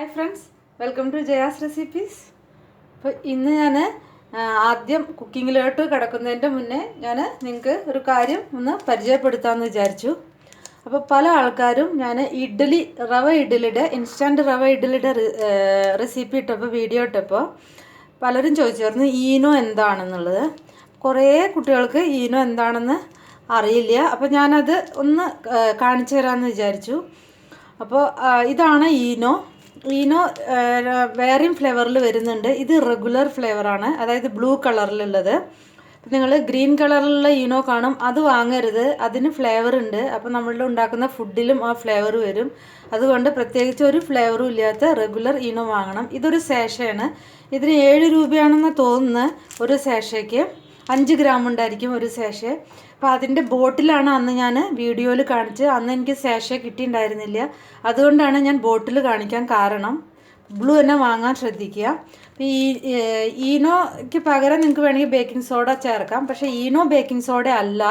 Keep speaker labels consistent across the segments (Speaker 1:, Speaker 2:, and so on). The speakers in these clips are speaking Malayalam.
Speaker 1: Hi friends welcome to Jaya's recipes അപ്പോൾ ഇന്ന് ഞാൻ ആദ്യം കുക്കിങ്ങിലോട്ട് കിടക്കുന്നതിന്റെ മുന്നേ ഞാൻ നിങ്ങൾക്ക് ഒരു കാര്യം ഒന്ന് പരിചയപ്പെടുത്താമെന്ന് വിചാരിച്ചു. അപ്പോൾ പല ആൾക്കാരും ഞാൻ ഇഡ്ഡലി റവ ഇഡ്ഡലിയുടെ ഇൻസ്റ്റന്റ് റവ ഇഡ്ഡലിയുടെ റെസിപ്പി ഇട്ടപ്പോൾ വീഡിയോ ഇട്ടപ്പോൾ പലരും ചോദിച്ചായിരുന്നു ഈനോ എന്താണെന്നുള്ളത്? കുറേ കുട്ടികൾക്ക് ഈനോ എന്താണെന്ന് അറിയില്ല. അപ്പോൾ ഞാനത് ഒന്ന് കാണിച്ചു തരാമെന്ന് വിചാരിച്ചു. അപ്പോൾ ഇതാണ് ഈനോ. ഈനോ വേറെയും ഫ്ലേവറിൽ വരുന്നുണ്ട്. ഇത് റെഗുലർ ഫ്ലേവറാണ്. അതായത് ബ്ലൂ കളറിലുള്ളത്. നിങ്ങൾ ഗ്രീൻ കളറിലുള്ള ഈനോ കാണും. അത് വാങ്ങരുത്. അതിന് ഫ്ലേവർ ഉണ്ട്. അപ്പോൾ നമ്മൾ ഉണ്ടാക്കുന്ന ഫുഡിലും ആ ഫ്ലേവർ വരും. അതുകൊണ്ട് പ്രത്യേകിച്ച് ഒരു ഫ്ലേവറും ഇല്ലാത്ത റെഗുലർ ഈനോ വാങ്ങണം. ഇതൊരു സേഷയാണ്. ഇതിന് ഏഴ് രൂപയാണെന്ന് തോന്നുന്നു ഒരു സേഷയ്ക്ക്. അഞ്ച് ഗ്രാം ഉണ്ടായിരിക്കും ഒരു സേഷെ അപ്പോൾ അതിന്റെ ബോട്ടിലാണ് അന്ന് ഞാൻ വീഡിയോയിൽ കാണിച്ച് അന്ന് എനിക്ക് സേഷെ കിട്ടിയിട്ടുണ്ടായിരുന്നില്ല. അതുകൊണ്ടാണ് ഞാൻ ബോട്ടിൽ കാണിക്കാൻ കാരണം. ബ്ലൂ തന്നെ വാങ്ങാൻ ശ്രദ്ധിക്കുക. ഈ ഈനോയ്ക്ക് പകരം നിങ്ങൾക്ക് വേണമെങ്കിൽ ബേക്കിംഗ് സോഡ ചേർക്കാം. പക്ഷേ ഈനോ ബേക്കിംഗ് സോഡ അല്ല.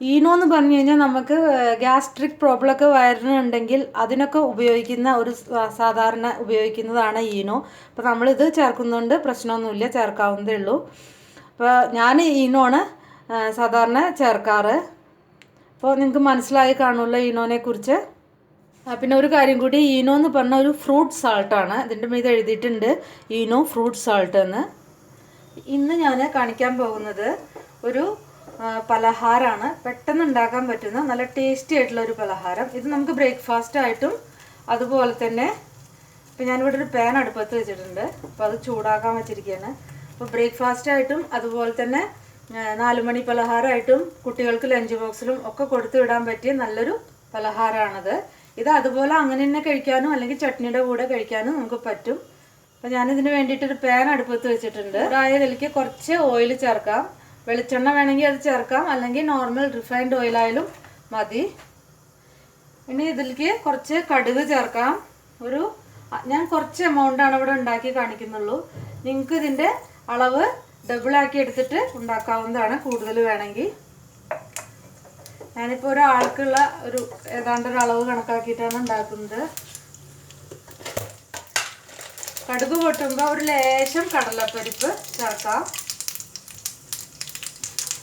Speaker 1: ഈനോ എന്ന് പറഞ്ഞു കഴിഞ്ഞാൽ നമുക്ക് ഗ്യാസ്ട്രിക് പ്രോബ്ലമൊക്കെ വരുന്നുണ്ടെങ്കിൽ അതിനൊക്കെ ഉപയോഗിക്കുന്ന ഒരു സാധാരണ ഉപയോഗിക്കുന്നതാണ് ഈനോ. അപ്പോൾ നമ്മളിത് ചേർക്കുന്നതുകൊണ്ട് പ്രശ്നമൊന്നുമില്ല. ചേർക്കാവുന്നതേ ഉള്ളൂ. അപ്പോൾ ഞാൻ ഈനോണ് സാധാരണ ചേർക്കാറ്. അപ്പോൾ നിങ്ങൾക്ക് മനസ്സിലായി കാണുമല്ലോ ഈനോനെ കുറിച്ച്. പിന്നെ ഒരു കാര്യം കൂടി ഈനോ എന്ന് പറഞ്ഞ ഒരു ഫ്രൂട്ട് സാൾട്ടാണ് ഇതിന്റെ മീത് എഴുതിയിട്ടുണ്ട് ഈനോ ഫ്രൂട്ട് സാൾട്ട് എന്ന്. ഇന്ന് ഞാൻ കാണിക്കാൻ പോകുന്നത് ഒരു പലഹാരമാണ് പെട്ടെന്ന് ഉണ്ടാക്കാൻ പറ്റുന്ന നല്ല ടേസ്റ്റി ആയിട്ടുള്ള ഒരു പലഹാരം. ഇത് നമുക്ക് ബ്രേക്ക്ഫാസ്റ്റ് ആയിട്ടും അതുപോലെ തന്നെ ഇപ്പം ഞാനിവിടെ ഒരു പാൻ അടുപ്പത്ത് വെച്ചിട്ടുണ്ട്. അപ്പോൾ അത് ചൂടാക്കാൻ വെച്ചിരിക്കുകയാണ് അപ്പോൾ ബ്രേക്ക്ഫാസ്റ്റ് ആയിട്ടും അതുപോലെ തന്നെ നാലുമണി പലഹാരമായിട്ടും കുട്ടികൾക്ക് ലഞ്ച് ബോക്സിലും ഒക്കെ കൊടുത്തു വിടാൻ പറ്റിയ നല്ലൊരു പലഹാരമാണത് ഇത് അതുപോലെ അങ്ങനെ തന്നെ കഴിക്കാനും അല്ലെങ്കിൽ ചട്നിയുടെ കൂടെ കഴിക്കാനും നമുക്ക് പറ്റും. അപ്പോൾ ഞാനിതിന് വേണ്ടിയിട്ട് ഒരു പാൻ അടുപ്പത്ത് വെച്ചിട്ടുണ്ട്. ചൂടായതിലേക്ക് കുറച്ച് ഓയിൽ ചേർക്കാം. വെളിച്ചെണ്ണ വേണമെങ്കിൽ അത് ചേർക്കാം. അല്ലെങ്കിൽ നോർമൽ റിഫൈൻഡ് ഓയിലായാലും മതി. ഇനി ഇതിലേക്ക് കുറച്ച് കടുക് ചേർക്കാം. ഒരു ഞാൻ കുറച്ച് എമൗണ്ടാണ് ഇവിടെ ഉണ്ടാക്കി കാണിക്കുന്നുള്ളൂ. നിങ്ങൾക്ക് ഇതിന്റെ അളവ് ഡബിൾ ആക്കി എടുത്തിട്ട് ഉണ്ടാക്കാവുന്നതാണ് കൂടുതൽ വേണമെങ്കിൽ. ഞാനിപ്പോൾ ഒരാൾക്കുള്ള ഒരു ഏതാണ്ട് ഒരു അളവ് കണക്കാക്കിയിട്ടാണ് ഉണ്ടാക്കുന്നത്. കടുക് പൊട്ടുമ്പോൾ ഒരു ലേശം കടലപ്പരിപ്പ് ചേർക്കാം.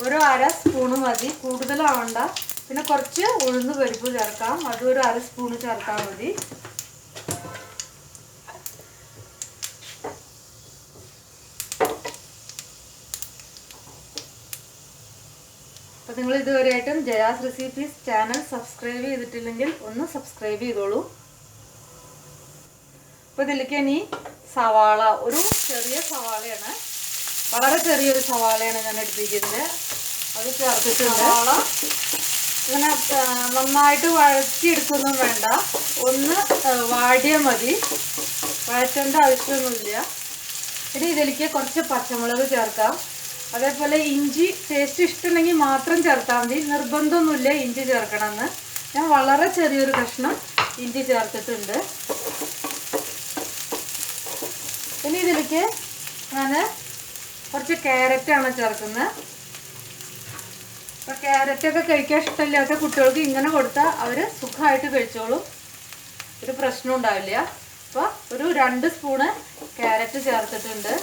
Speaker 1: ഒരു അര സ്പൂണ് മതി. കൂടുതലാവണ്ട. പിന്നെ കുറച്ച് ഉഴുന്ന് പരിപ്പ് ചേർക്കാം. അതും ഒരു അര സ്പൂണ് ചേർത്താൽ മതി. നിങ്ങൾ ഇതുവരെയായിട്ടും ജയാസ് റെസിപ്പീസ് ചാനൽ സബ്സ്ക്രൈബ് ചെയ്തിട്ടില്ലെങ്കിൽ ഒന്ന് സബ്സ്ക്രൈബ് ചെയ്തോളൂ. അപ്പോൾ ഇതിലേക്ക് ഇനി സവാള ഒരു ചെറിയ സവാളയാണ്. വളരെ ചെറിയൊരു സവാളയാണ് ഞാൻ എടുത്തിരിക്കുന്നത്. അത് ചേർത്തിട്ടുണ്ട്. സവാള. ഇങ്ങനെ നന്നായിട്ട് വഴറ്റിയെടുക്കൊന്നും വേണ്ട. ഒന്ന് വാടിയ വാടിയാൽ മതി. വഴറ്റേണ്ട ആവശ്യമൊന്നുമില്ല. ഇനി ഇതിലേക്ക് കുറച്ച് പച്ചമുളക് ചേർക്കാം. അതേപോലെ ഇഞ്ചി ടേസ്റ്റ് ഇഷ്ടമുണ്ടെങ്കിൽ മാത്രം ചേർത്താൽ മതി. നിർബന്ധമൊന്നുമില്ല ഇഞ്ചി ചേർക്കണമെന്ന്. ഞാൻ വളരെ ചെറിയൊരു കഷ്ണം ഇഞ്ചി ചേർത്തിട്ടുണ്ട്. ഇനി ഇതിലേക്ക് ഞാൻ കുറച്ച് ക്യാരറ്റാണ് ചേർക്കുന്നത്. അപ്പോൾ ക്യാരറ്റൊക്കെ കഴിക്കാൻ ഇഷ്ടമില്ലാത്ത കുട്ടികൾക്ക് ഇങ്ങനെ കൊടുത്താൽ അവർ സുഖമായിട്ട് കഴിച്ചോളും. ഒരു പ്രശ്നം ഉണ്ടാവില്ല. അപ്പോൾ ഒരു രണ്ട് സ്പൂണ് ക്യാരറ്റ് ചേർത്തിട്ടുണ്ട്.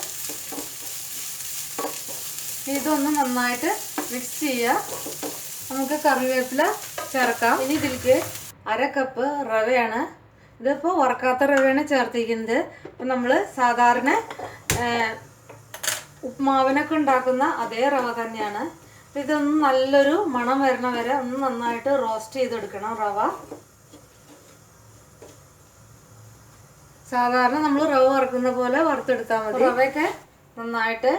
Speaker 1: ഇതൊന്ന് നന്നായിട്ട് മിക്സ് ചെയ്യുക നമുക്ക് കറിവേപ്പില ചേർക്കാം. ഇനി ഇതിലേക്ക് അര കപ്പ് റവയാണ്. ഇതിപ്പോൾ വറക്കാത്ത റവയാണ് ചേർത്തിരിക്കുന്നത്. അപ്പം നമ്മൾ സാധാരണ ഉപ്മാവനൊക്കെ ഉണ്ടാക്കുന്ന അതേ റവ തന്നെയാണ്. അപ്പം ഇതൊന്ന് നല്ലൊരു മണം വരണ വരെ ഒന്ന് നന്നായിട്ട് റോസ്റ്റ് ചെയ്തെടുക്കണം റവ. സാധാരണ നമ്മൾ റവ വറുക്കുന്ന പോലെ വറുത്തെടുത്താൽ മതി. റവയൊക്കെ നന്നായിട്ട്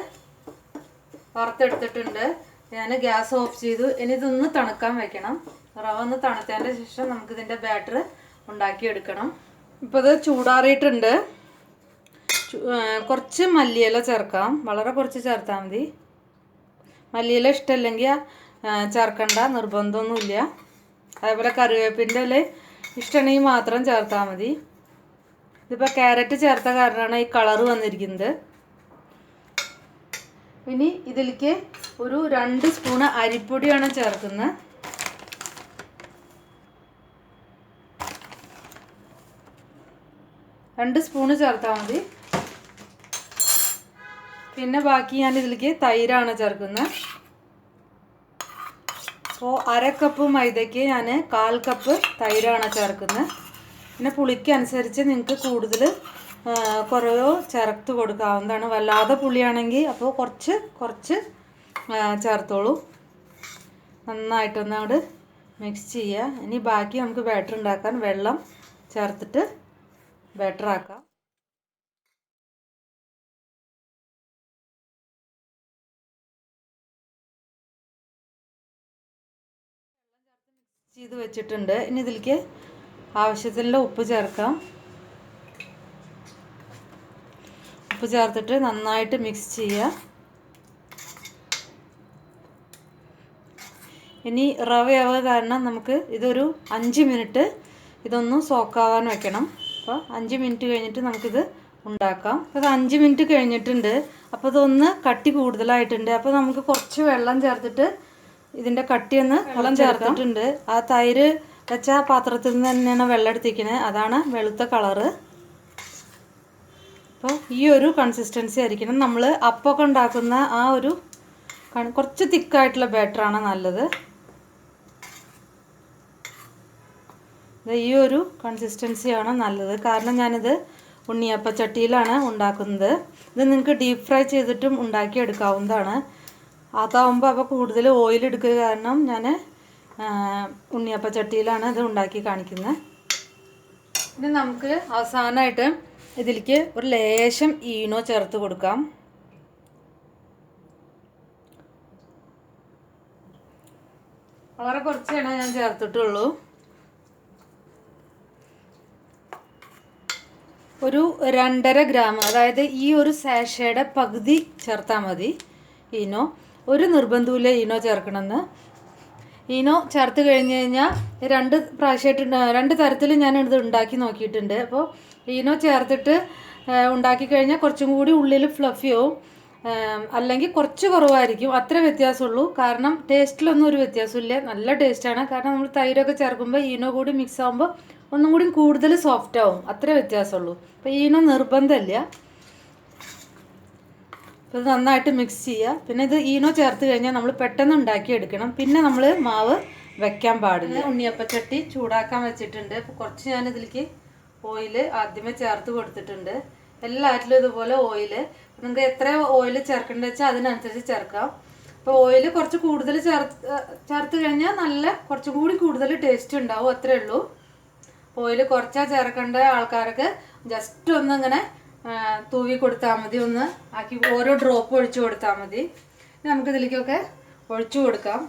Speaker 1: വറുത്തെടുത്തിട്ടുണ്ട്. ഞാൻ ഗ്യാസ് ഓഫ് ചെയ്തു. ഇനി ഇതൊന്ന് തണുക്കാൻ വെക്കണം. റവ ഒന്ന് തണുത്തതിന്റെ ശേഷം നമുക്ക് ഇതിന്റെ ബാറ്റർ ഉണ്ടാക്കിയെടുക്കണം. ഇപ്പോൾ ഇത് ചൂടാറിയിട്ടുണ്ട്. കുറച്ച് മല്ലിയില ചേർക്കാം. വളരെ കുറച്ച് ചേർത്താൽ മതി. മല്ലിയില ഇഷ്ടമല്ലെങ്കിൽ ചേർക്കണ്ട. നിർബന്ധമൊന്നുമില്ല. അതേപോലെ കറിവേപ്പിന്റെ ഇല ഇഷ്ടമാണെങ്കിൽ മാത്രം ചേർത്താൽ മതി. ഇതിപ്പോൾ ക്യാരറ്റ് ചേർത്ത കാരണമാണ് ഈ കളറ് വന്നിരിക്കുന്നത്. ഇനി ഇതിലേക്ക് ഒരു രണ്ട് സ്പൂണ് അരിപ്പൊടിയാണ് ചേർക്കുന്നത് രണ്ട് സ്പൂണ് ചേർത്താൽ മതി. പിന്നെ ബാക്കി ഞാൻ ഇതിലേക്ക് തൈരാണ് ചേർക്കുന്നത് അപ്പോൾ അര കപ്പ് മൈദയ്ക്ക് ഞാൻ കാൽ കപ്പ് തൈരാണ് ചേർക്കുന്നത് പിന്നെ പുളിക്ക് അനുസരിച്ച് നിങ്ങൾക്ക് കൂടുതൽ കുറയോ ചേർത്ത് കൊടുക്കാവുന്നതാണ്. വല്ലാതെ പുളിയാണെങ്കിൽ അപ്പോൾ കുറച്ച് കുറച്ച് ചേർത്തോളൂ. നന്നായിട്ടൊന്ന് അങ്ങോട്ട് മിക്സ് ചെയ്യുക ഇനി ബാക്കി നമുക്ക് ബാറ്റർ ഉണ്ടാക്കാൻ വെള്ളം ചേർത്തിട്ട് ബാറ്റർ ആക്കാം. ചെയ്ത് വെച്ചിട്ടുണ്ട്. ഇനി ഇതിലേക്ക് ആവശ്യത്തിനുള്ള ഉപ്പ് ചേർക്കാം. ഉപ്പ് ചേർത്തിട്ട് നന്നായിട്ട് മിക്സ് ചെയ്യുക. ഇനി റവയാവുക കാരണം നമുക്ക് ഇതൊരു അഞ്ച് മിനിറ്റ് ഇതൊന്ന് സോക്കാവാൻ വെക്കണം. അപ്പോൾ അഞ്ച് മിനിറ്റ് കഴിഞ്ഞിട്ട് നമുക്കിത് ഉണ്ടാക്കാം. അത് അഞ്ച് മിനിറ്റ് കഴിഞ്ഞിട്ടുണ്ട്. അപ്പോൾ ഇതൊന്ന് കട്ടി കൂടുതലായിട്ടുണ്ട്. അപ്പോൾ നമുക്ക് കുറച്ച് വെള്ളം ചേർത്തിട്ട് ഇതിന്റെ കട്ടി ഒന്ന് വെള്ളം ചേർത്തിട്ടുണ്ട്. ആ തൈര് വെച്ച പാത്രത്തിൽ നിന്ന് തന്നെയാണ് വെള്ളം എടുത്തിരിക്കുന്നത് അതാണ് വെളുത്ത കളറ് അപ്പോൾ ഈ ഒരു കൺസിസ്റ്റൻസി ആയിരിക്കണം. നമ്മൾ അപ്പമൊക്കെ ഉണ്ടാക്കുന്ന ആ ഒരു കുറച്ച് തിക്കായിട്ടുള്ള ബാറ്ററാണ് നല്ലത്. ഈ ഒരു കൺസിസ്റ്റൻസിയാണ് നല്ലത്. കാരണം ഞാനിത് ഉണ്ണിയപ്പച്ചട്ടിയിലാണ് ഉണ്ടാക്കുന്നത്. ഇത് നിങ്ങൾക്ക് ഡീപ്പ് ഫ്രൈ ചെയ്തിട്ടും ഉണ്ടാക്കിയെടുക്കാവുന്നതാണ്. അതാവുമ്പോൾ അപ്പോൾ കൂടുതൽ ഓയിൽ എടുക്കുക കാരണം ഞാൻ ഉണ്ണിയപ്പച്ചട്ടിയിലാണ് ഇത് ഉണ്ടാക്കി കാണിക്കുന്നത് ഇനി നമുക്ക് അവസാനമായിട്ട് ഇതിലേക്ക് ഒരു ലേശം ഈനോ ചേർത്ത് കൊടുക്കാം. വളരെ കുറച്ചാണ് ഞാൻ ചേർത്തിട്ടുള്ളൂ. ഒരു രണ്ടര ഗ്രാം അതായത് ഈ ഒരു സാഷയുടെ പകുതി ചേർത്താൽ മതി ഈനോ ഒരു നിർബന്ധമില്ല ഈനോ ചേർക്കണമെന്ന്. ഈനോ ചേർത്ത് കഴിഞ്ഞ് കഴിഞ്ഞാൽ രണ്ട് പ്രാവശ്യമായിട്ട് രണ്ട് തരത്തിൽ ഞാൻ ഇത് ഉണ്ടാക്കി നോക്കിയിട്ടുണ്ട്. അപ്പോൾ ഈനോ ചേർത്തിട്ട് ഉണ്ടാക്കി കഴിഞ്ഞാൽ കുറച്ചും കൂടി ഉള്ളിൽ ഫ്ലഫിയാവും അല്ലെങ്കിൽ കുറച്ച് കുറവായിരിക്കും. അത്ര വ്യത്യാസമുള്ളൂ. കാരണം ടേസ്റ്റിലൊന്നും ഒരു വ്യത്യാസമില്ല നല്ല ടേസ്റ്റാണ് കാരണം നമ്മൾ തൈരൊക്കെ ചേർക്കുമ്പോൾ ഈനോ കൂടി മിക്സ് ആകുമ്പോൾ ഒന്നും കൂടി കൂടുതൽ സോഫ്റ്റ് ആവും. അത്ര വ്യത്യാസമുള്ളൂ. അപ്പോൾ ഈനോ നിർബന്ധമില്ല. അപ്പോൾ ഇത് നന്നായിട്ട് മിക്സ് ചെയ്യുക പിന്നെ ഇത് ഈനോ ചേർത്ത് കഴിഞ്ഞാൽ നമ്മൾ പെട്ടെന്ന് ഉണ്ടാക്കി എടുക്കണം. പിന്നെ നമ്മൾ മാവ് വെക്കാൻ പാടില്ല. ഉണ്ണിയപ്പച്ചട്ടി ചൂടാക്കാൻ വെച്ചിട്ടുണ്ട്. അപ്പോൾ കുറച്ച് ഞാൻ ഇതിലേക്ക് ഓയിൽ ആദ്യമേ ചേർത്ത് കൊടുത്തിട്ടുണ്ട്. എല്ലാറ്റിലും ഇതുപോലെ ഓയിൽ നിങ്ങൾക്ക് എത്ര ഓയിൽ ചേർക്കേണ്ടത് വെച്ചാൽ അതിനനുസരിച്ച് ചേർക്കാം. അപ്പോൾ ഓയിൽ കുറച്ച് കൂടുതൽ ചേർത്ത് ചേർത്ത് കഴിഞ്ഞാൽ നല്ല കുറച്ചും കൂടി കൂടുതൽ ടേസ്റ്റ് ഉണ്ടാവും അത്രേ ഉള്ളൂ. ഓയിൽ കുറച്ചാ ചേർക്കേണ്ട ആൾക്കാർക്ക് ജസ്റ്റ് ഒന്ന് ഇങ്ങനെ തൂവി കൊടുത്താൽ മതി. ഒന്ന് ആക്കി ഓരോ ഡ്രോപ്പ് ഒഴിച്ചു കൊടുത്താൽ മതി. നമുക്കിതിലേക്കൊക്കെ ഒഴിച്ചു കൊടുക്കാം.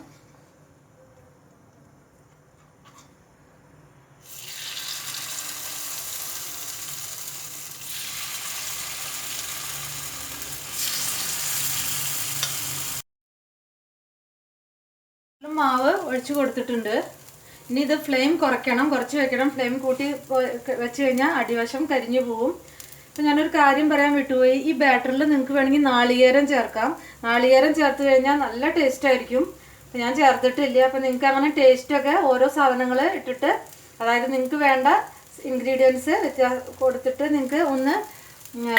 Speaker 1: മാവ് ഒഴിച്ചു കൊടുത്തിട്ടുണ്ട്. ഇനി ഇത് ഫ്ലെയിം കുറയ്ക്കണം. കുറച്ച് വെക്കണം. ഫ്ലെയിം കൂട്ടി വെച്ച് കഴിഞ്ഞാൽ അടിവശം കരിഞ്ഞു പോവും. അപ്പം ഞാനൊരു കാര്യം പറയാൻ വിട്ടുപോയി. ഈ ബാറ്ററിൽ നിങ്ങൾക്ക് വേണമെങ്കിൽ നാളികേരം ചേർക്കാം. നാളികേരം ചേർത്ത് കഴിഞ്ഞാൽ നല്ല ടേസ്റ്റ് ആയിരിക്കും. അപ്പം ഞാൻ ചേർത്തിട്ടില്ല. അപ്പം നിങ്ങൾക്ക് അങ്ങനെ ടേസ്റ്റൊക്കെ ഓരോ സാധനങ്ങൾ ഇട്ടിട്ട് അതായത് നിങ്ങൾക്ക് വേണ്ട ഇൻഗ്രീഡിയൻസ് കൊടുത്തിട്ട് നിങ്ങൾക്ക് ഒന്ന്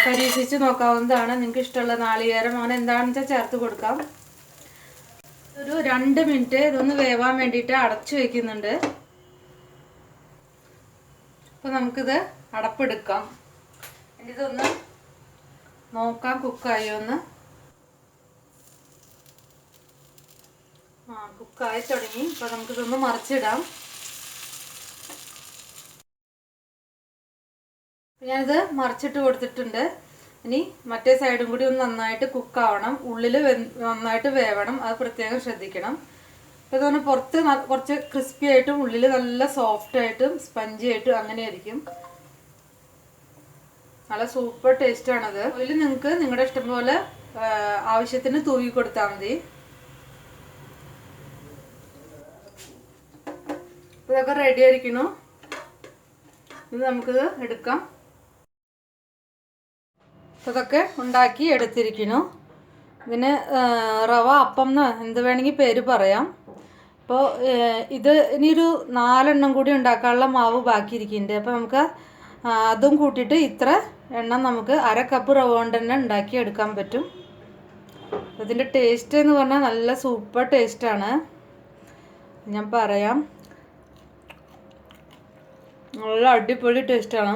Speaker 1: പരീക്ഷിച്ച് നോക്കാവുന്നതാണ്. നിങ്ങൾക്ക് ഇഷ്ടമുള്ള നാളികേരം അങ്ങനെ എന്താണെന്ന് വെച്ചാൽ ചേർത്ത് കൊടുക്കാം. ഒരു രണ്ട് മിനിറ്റ് ഇതൊന്ന് വേവാൻ വേണ്ടിയിട്ട് അടച്ചു വെക്കുന്നുണ്ട്. അപ്പോൾ നമുക്കിത് അടപ്പെടുക്കാം. ഇതൊന്ന് നോക്കാം കുക്കായോ ഒന്ന് ആ കുക്കായി തുടങ്ങി. അപ്പൊ നമുക്കിതൊന്ന് മറിച്ചിടാം. ഞാനിത് മറിച്ചിട്ട് കൊടുത്തിട്ടുണ്ട്. ഇനി മറ്റേ സൈഡും കൂടി ഒന്ന് നന്നായിട്ട് കുക്കാവണം ഉള്ളിൽ നന്നായിട്ട് വേവണം. അത് പ്രത്യേകം ശ്രദ്ധിക്കണം. അപ്പോൾ ഇതുപോലെ പുറത്ത് കുറച്ച് ക്രിസ്പി ആയിട്ടും ഉള്ളിൽ നല്ല സോഫ്റ്റ് ആയിട്ടും സ്പഞ്ചി ആയിട്ടും അങ്ങനെ ആയിരിക്കും. നല്ല സൂപ്പർ ടേസ്റ്റ് ആണത്. അതിൽ നിങ്ങൾക്ക് നിങ്ങളുടെ ഇഷ്ടം പോലെ ആവശ്യത്തിന് തൂവി കൊടുത്താൽ മതി. ഇതൊക്കെ റെഡി ആയിരിക്കണു ഇത് നമുക്കിത് എടുക്കാം. ഇതൊക്കെ ഉണ്ടാക്കി എടുത്തിരിക്കുന്നു. ഇതിന് റവ അപ്പം എന്ന് എന്ത് വേണമെങ്കിൽ പേര് പറയാം. അപ്പോൾ ഇത് ഇനിയൊരു നാലെണ്ണം കൂടി ഉണ്ടാക്കാനുള്ള മാവ് ബാക്കിയിരിക്കുന്നുണ്ട്. അപ്പോൾ നമുക്ക് അതും കൂട്ടിയിട്ട് ഇത്ര എണ്ണം നമുക്ക് അര കപ്പ് റവ കൊണ്ട് തന്നെ ഉണ്ടാക്കി എടുക്കാൻ പറ്റും. ഇതിന്റെ ടേസ്റ്റ് എന്ന് പറഞ്ഞാൽ നല്ല സൂപ്പർ ടേസ്റ്റാണ് ഞാൻ പറയാം. നല്ല അടിപൊളി ടേസ്റ്റാണ്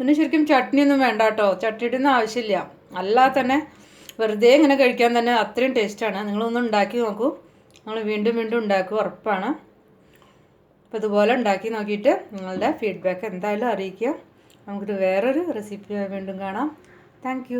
Speaker 1: പിന്നെ ശരിക്കും ചട്നിയൊന്നും വേണ്ട കേട്ടോ ചട്നിയുടെ ഒന്നും ആവശ്യമില്ല. അല്ലാതെ തന്നെ വെറുതെ ഇങ്ങനെ കഴിക്കാൻ തന്നെ അത്രയും ടേസ്റ്റാണ് നിങ്ങളൊന്ന് ഉണ്ടാക്കി നോക്കൂ. നിങ്ങൾ വീണ്ടും വീണ്ടും ഉണ്ടാക്കും ഉറപ്പാണ്. അപ്പോൾ ഇതുപോലെ ഉണ്ടാക്കി നോക്കിയിട്ട് നിങ്ങളുടെ ഫീഡ്ബാക്ക് എന്തായാലും അറിയിക്കുക. നമുക്കിത് വേറൊരു റെസിപ്പി വീണ്ടും കാണാം. താങ്ക്